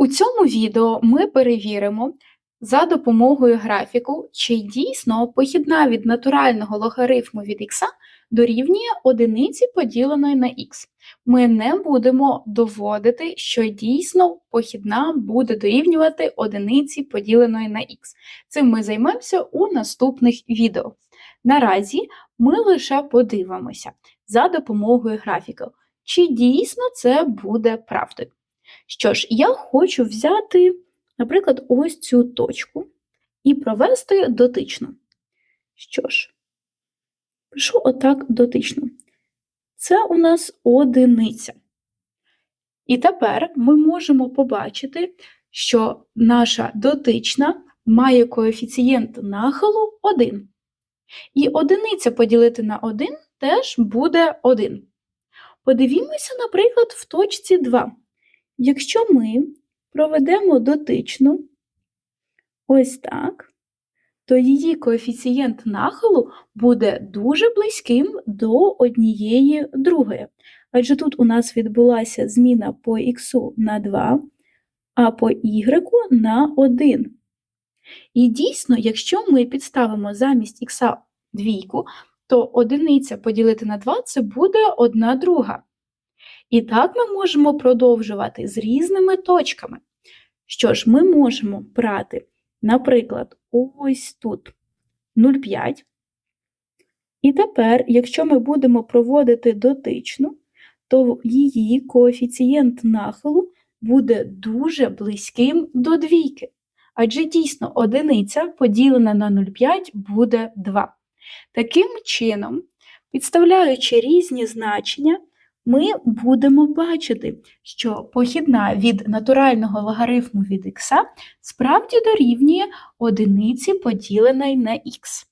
У цьому відео ми перевіримо за допомогою графіку, чи дійсно похідна від натурального логарифму від х дорівнює одиниці поділеної на х. Ми не будемо доводити, що дійсно похідна буде дорівнювати одиниці поділеної на х. Цим ми займемося у наступних відео. Наразі ми лише подивимося за допомогою графіку, чи дійсно це буде правдою. Що ж, я хочу взяти, наприклад, ось цю точку і провести дотичну. Що ж, пишу отак дотично. Це у нас одиниця. І тепер ми можемо побачити, що наша дотична має коефіцієнт нахилу 1. І одиниця поділити на 1 теж буде 1. Подивімося, наприклад, в точці 2. Якщо ми проведемо дотичну ось так, то її коефіцієнт нахилу буде дуже близьким до однієї другої. Адже тут у нас відбулася зміна по х на 2, а по y на 1. І дійсно, якщо ми підставимо замість х двійку, то одиниця поділити на 2 це буде 1 друга. І так ми можемо продовжувати з різними точками. Що ж, ми можемо брати, наприклад, ось тут 0,5. І тепер, якщо ми будемо проводити дотичну, то її коефіцієнт нахилу буде дуже близьким до двійки. Адже дійсно одиниця поділена на 0,5 буде 2. Таким чином, підставляючи різні значення, ми будемо бачити, що похідна від натурального логарифму від х справді дорівнює одиниці поділеної на х.